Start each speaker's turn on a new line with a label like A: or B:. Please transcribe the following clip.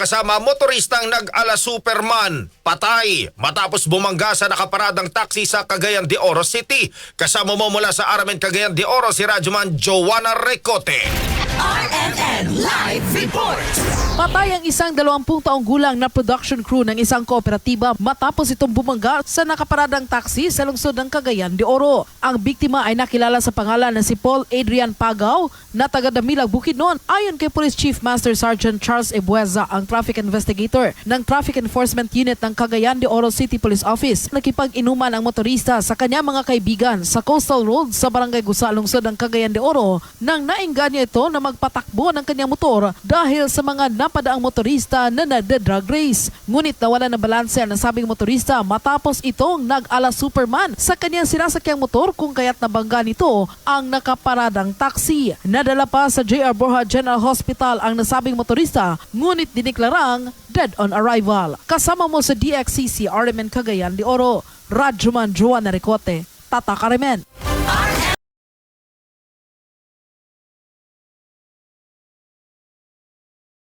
A: kasama motoristang nag-ala Superman. Patay matapos bumangga sa nakaparadang taxi sa Cagayan de Oro City. Kasama mo mula sa Aramen Cagayan de Oro si Radyoman Joanna Recote.
B: RMN Live Report.
C: Patay ang isang 20 taong gulang na production crew ng isang kooperatiba matapos itong bumangga sa nakaparadang taxi sa lungsod ng Cagayan de Oro. Ang biktima ay nakilala sa pangalan na si Paul Adrian Pagaw na taga Damilag Bukidnon. Ayon kay Police Chief Master Sergeant Charles Ebueza, ang traffic investigator ng Traffic Enforcement Unit ng Cagayan de Oro City Police Office, nakipag-inuman ang motorista sa kanya mga kaibigan sa Coastal Road sa Barangay Gusa, lungsod ng Cagayan de Oro nang naingganya ito na magpatakbo ng kanyang motor dahil sa mga napadaang motorista na nagda-drug race. Ngunit nawala na balanse ang nasabing motorista matapos itong nag-ala Superman sa kanyang sinasakyang motor kung kaya't nabangga nito ang nakaparadang taxi. Nadala pa sa JR Borja General Hospital ang nasabing motorista ngunit diniklarang dead on arrival. Kasama mo sa DXCC RMN Cagayan de Oro, Radyoman Joanna Ricote, Tata Karimen.